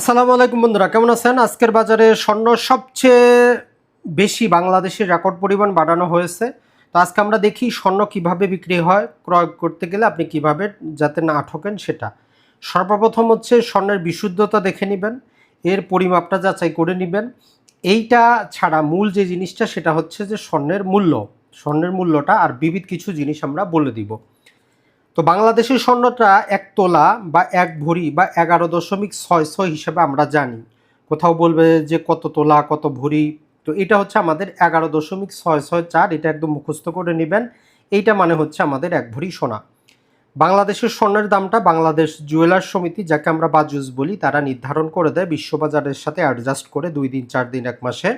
আসসালামু আলাইকুম বন্ধুরা, কেমন আছেন? আজকের বাজারে স্বর্ণ সবচেয়ে বেশি বাংলাদেশের রেকর্ড পরিমাণ বাড়ানো হয়েছে। তো আজকে আমরা দেখি স্বর্ণ কীভাবে বিক্রি হয়, ক্রয় করতে গেলে আপনি কীভাবে যাতে না ঠকেন সেটা। সর্বপ্রথম হচ্ছে স্বর্ণের বিশুদ্ধতা দেখে নেবেন, এর পরিমাপটা যাচাই করে নেবেন। এইটা ছাড়া মূল যে জিনিসটা, সেটা হচ্ছে যে স্বর্ণের মূল্য। স্বর্ণের মূল্যটা আর বিবিধ কিছু জিনিস আমরা বলে দিব। তো বাংলাদেশের স্বর্ণটা এক তোলা বা এক ভরি বা এগারো দশমিক ছয় ছয় হিসেবে আমরা জানি। কোথাও বলবে যে কত তোলা, কত ভরি, তো এটা হচ্ছে আমাদের এগারো দশমিক ছয় ছয় চার, এটা একদম মুখস্থ করে নেবেন। এইটা মানে হচ্ছে আমাদের এক ভরি সোনা। বাংলাদেশের স্বর্ণের দামটা বাংলাদেশ জুয়েলার সমিতি, যাকে আমরা বাজুস বলি, তারা নির্ধারণ করে দেয় বিশ্ববাজারের সাথে অ্যাডজাস্ট করে দুই দিন, চার দিন, এক মাসে।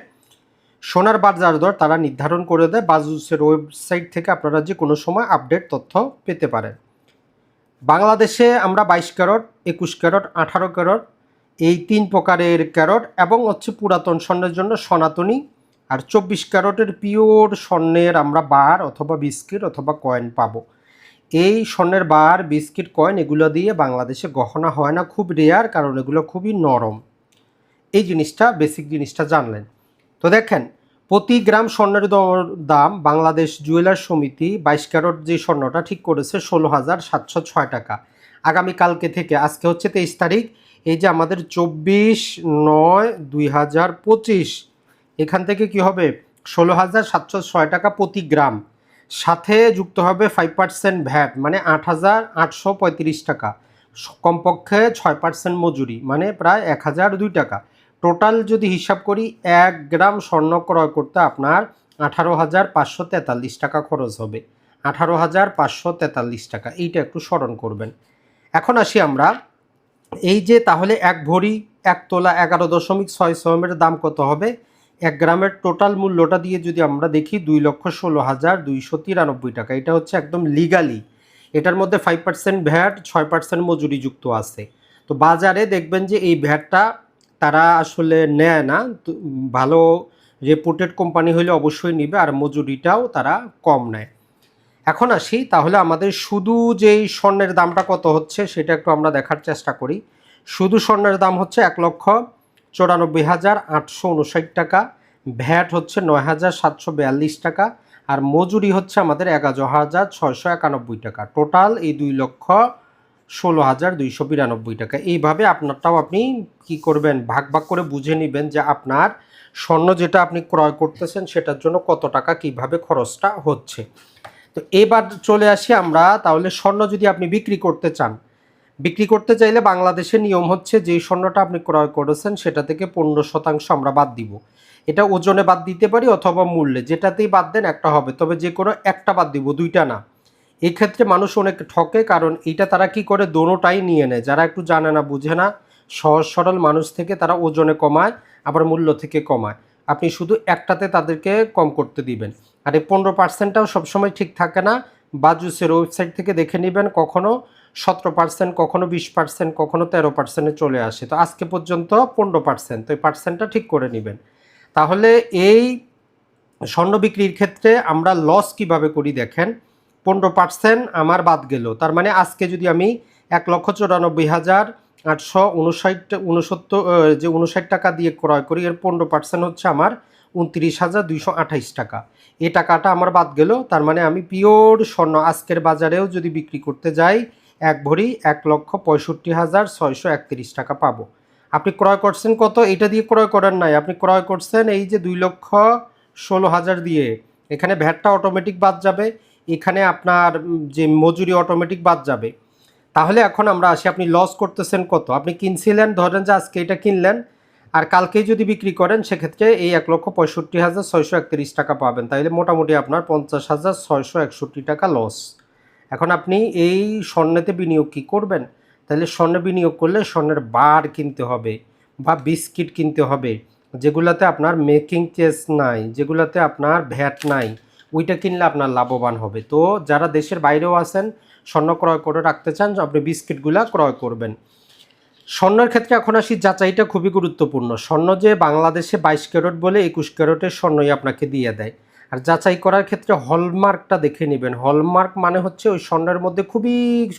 সোনার বাজার দর তারা নির্ধারণ করে দেয় বাজুসের ওয়েবসাইট থেকে আপনারা যে কোনো সময় আপডেট তথ্য পেতে পারেন। বাংলাদেশে আমরা বাইশ ক্যারট, একুশ ক্যারট, আঠারো ক্যারট, এই তিন প্রকারের ক্যারট এবং হচ্ছে পুরাতন স্বর্ণের জন্য সনাতনী আর চব্বিশ ক্যারটের পিওর স্বর্ণের আমরা বার অথবা বিস্কিট অথবা কয়েন পাবো। এই স্বর্ণের বার, বিস্কিট, কয়েন এগুলো দিয়ে বাংলাদেশে গহনা হয় না, খুব রেয়ার কারণ এগুলো খুবই নরম। এই জিনিসটা বেসিক জিনিসটা জানলেন। তো দেখেন প্রতি গ্রাম স্বর্ণের দাম বাংলাদেশ জুয়েলার সমিতি বাইশ ক্যারট যে স্বর্ণটা ঠিক করেছে ষোলো হাজার সাতশো ছয় টাকা। আগামীকালকে থেকে, আজকে হচ্ছে তেইশ তারিখ, এই যে আমাদের চব্বিশ নয় দুই হাজার পঁচিশ, এখান থেকে কি হবে? ষোলো হাজার সাতশো ছয় টাকা প্রতি গ্রাম। সাথে যুক্ত হবে ফাইভ পার্সেন্ট ভ্যাট মানে আট হাজার আটশো পঁয়ত্রিশ টাকা। কমপক্ষে ছয় পার্সেন্ট মজুরি মানে প্রায় এক হাজার দুই টাকা। টোটাল যদি হিসাব করি, এক গ্রাম স্বর্ণ ক্রয় করতে আপনার আঠারো হাজার পাঁচশো তেতাল্লিশ টাকা খরচ হবে। আঠারো হাজার পাঁচশো তেতাল্লিশ টাকা, এইটা একটু স্মরণ করবেন। এখন আসি আমরা, এই যে তাহলে এক ভরি, এক তোলা এগারো দশমিক ছয় ছয়ের দাম কত হবে? এক গ্রামের টোটাল মূল্যটা দিয়ে যদি আমরা দেখি, দুই লক্ষ ষোলো হাজার দুইশো তিরানব্বই টাকা। এটা হচ্ছে একদম লিগালি এটার মধ্যে ফাইভ পার্সেন্ট ভ্যাট, ছয় পার্সেন্ট মজুরি যুক্ত আছে। তো বাজারে দেখবেন যে এই ভ্যাটটা তারা আসলে নেয় না। ভালো রেপুটেড কোম্পানি হলে অবশ্যই নেবে আর মজুরিটাও তারা কম নেয়। এখন আসি, তাহলে আমাদের শুধু যেই স্বর্ণের দামটা কত হচ্ছে সেটা একটু আমরা দেখার চেষ্টা করি। শুধু স্বর্ণের দাম হচ্ছে এক লক্ষ চৌরানব্বই হাজার আটশো উনষাট টাকা, ভ্যাট হচ্ছে নয় হাজার সাতশো বিয়াল্লিশ টাকা আর মজুরি হচ্ছে আমাদের এগারো হাজার ছয়শো একানব্বই টাকা। টোটাল এই দুই লক্ষ ষোলো হাজার দুইশো বিরানব্বই টাকা। এইভাবে আপনারটাও আপনি কি করবেন, ভাগ ভাগ করে বুঝে নেবেন যে আপনার স্বর্ণ যেটা আপনি ক্রয় করতেছেন সেটার জন্য কত টাকা কীভাবে খরচটা হচ্ছে। তো এবার চলে আসি আমরা, তাহলে স্বর্ণ যদি আপনি বিক্রি করতে চান, বিক্রি করতে চাইলে বাংলাদেশের নিয়ম হচ্ছে যেই স্বর্ণটা আপনি ক্রয় করেছেন সেটা থেকে পনেরো শতাংশ আমরা বাদ দিব। এটা ওজনে বাদ দিতে পারি অথবা মূল্যে, যেটাতেই বাদ দেন একটা হবে, তবে যে কোনো একটা বাদ দিব, দুইটা না। এই ক্ষেত্রে মানুষ অনেক ঠকে, কারণ এইটা তারা কি করে? দোনোটাই নিয়ে নেয়। যারা একটু জানে না, বুঝে না, সহজ সরল মানুষ থেকে তারা ওজনে কমায়, আবার মূল্য থেকে কমায়। আপনি শুধু একটাতে তাদেরকে কম করতে দিবেন। আর এই পনেরো পার্সেন্টটাও সবসময় ঠিক থাকে না। বাজুসের ওয়েবসাইট থেকে দেখে নেবেন, কখনো সতেরো পার্সেন্ট, কখনো বিশ পার্সেন্ট, কখনো তেরো পার্সেন্টে চলে আসে। তো আজকে পর্যন্ত পনেরো পার্সেন্ট, তো এই পার্সেন্টটা ঠিক করে নেবেন। তাহলে এই স্বর্ণ বিক্রির ক্ষেত্রে আমরা লস কীভাবে করি দেখেন। পনেরো পার্সেন্ট আমার বাদ গেল। তার মানে আজকে যদি আমি এক লক্ষ চুরানব্বই হাজার আটশো উনষাট, উনসত্তর যে উনষাট টাকা দিয়ে ক্রয় করি, এর পনেরো পার্সেন্ট হচ্ছে আমার উনত্রিশ হাজার দুইশো আঠাইশ টাকা। এ টাকাটা আমার বাদ গেল, তার মানে আমি পিওর স্বর্ণ আজকের বাজারেও যদি বিক্রি করতে যাই, এক ভরি এক লক্ষ পঁয়ষট্টি হাজার ছয়শো একত্রিশ টাকা পাবো। আপনি ক্রয় করছেন কত? এটা দিয়ে ক্রয় করেন নাই। আপনি ক্রয় করছেন এই যে দুই লক্ষ ষোলো হাজার দিয়ে। এখানে ভ্যাটটা অটোমেটিক বাদ যাবে। এখানে আপনার যে মজুরি অটোমেটিক বাদ যাবে। তাহলে এখন আমরা আসি, আপনি লস করতেছেন কত? আপনি কিনছিলেন, ধরেন যে আজকে এটা কিনলেন, আর কালকেই যদি বিক্রি করেন, সেক্ষেত্রে এই এক লক্ষ পঁয়ষট্টি হাজার ছয়শো একত্রিশ টাকা পাবেন। তাহলে মোটামুটি আপনার পঞ্চাশ হাজার ছয়শো একষট্টি টাকা লস এখন আপনি এই স্বর্ণেতে বিনিয়োগ কি করবেন? তাহলে স্বর্ণে বিনিয়োগ করলে স্বর্ণের বার কিনতে হবে, বা বিস্কিট কিনতে হবে, যেগুলাতে আপনার মেকিং চেস নাই, যেগুলাতে আপনার ভ্যাট নাই। ওইটা কিনলে আপনার লাভবান হবে। তো যারা দেশের বাইরেও আছেন, স্বর্ণ ক্রয় করে রাখতে চান, আপনি বিস্কিটগুলা ক্রয় করবেন। স্বর্ণের ক্ষেত্রে এখন আসি, যাচাইটা খুবই গুরুত্বপূর্ণ। স্বর্ণ যে বাংলাদেশে বাইশ ক্যারট বলে একুশ ক্যারটের স্বর্ণই আপনাকে দিয়ে দেয়। আর যাচাই করার ক্ষেত্রে হলমার্কটা দেখে নেবেন। হলমার্ক মানে হচ্ছে ওই স্বর্ণের মধ্যে খুবই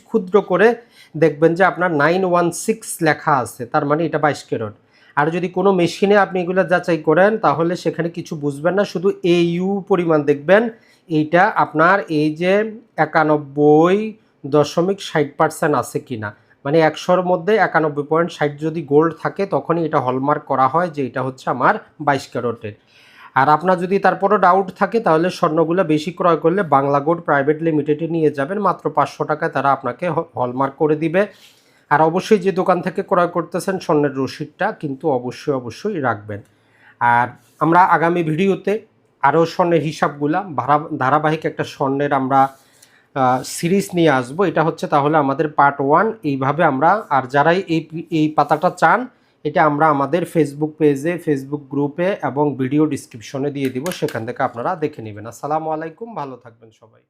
ক্ষুদ্র করে দেখবেন যে আপনার নাইন ওয়ান সিক্স লেখা আছে, তার মানে এটা বাইশ ক্যারট। আর যদি কোনো মেশিনে আপনি এগুলো যাচাই করেন, তাহলে সেখানে কিছু বুঝবেন না। শুধু এই ইউ পরিমাণ দেখবেন। এইটা আপনার এই যে একানব্বই দশমিক ষাট পার্সেন্ট আছে কিনা। মানে একশোর মধ্যে একানব্বই পয়েন্ট ষাট যদি গোল্ড থাকে, তখনই এটা হলমার্ক করা হয় যে এটা হচ্ছে আমার বাইশ ক্যারটের। আর আপনার যদি তারপরও ডাউট থাকে, তাহলে স্বর্ণগুলো বেশি ক্রয় করলে বাংলা গোল্ড প্রাইভেট লিমিটেডে নিয়ে যাবেন। মাত্র পাঁচশো টাকায় তারা আপনাকে হলমার্ক করে দিবে। আর অবশ্যই যে দোকান থেকে ক্রয় করতেছেন স্বর্ণের রসিদটা কিন্তু অবশ্যই অবশ্যই রাখবেন। আর আমরা আগামী ভিডিওতে আরও স্বর্ণের হিসাবগুলা ধারা- ধারাবাহিক একটা স্বর্ণের আমরা সিরিজ নিয়ে আসব। এটা হচ্ছে তাহলে আমাদের পার্ট ওয়ান। এইভাবে আমরা, আর যারাই এই এই পাতাটা চান, এটা আমরা আমাদের ফেসবুক পেজে ফেসবুক গ্রুপে এবং ভিডিও ডিসক্রিপশনে দিয়ে দিব। সেখান থেকে আপনারা দেখে নেবেন। আসসালামু আলাইকুম, ভালো থাকবেন সবাই।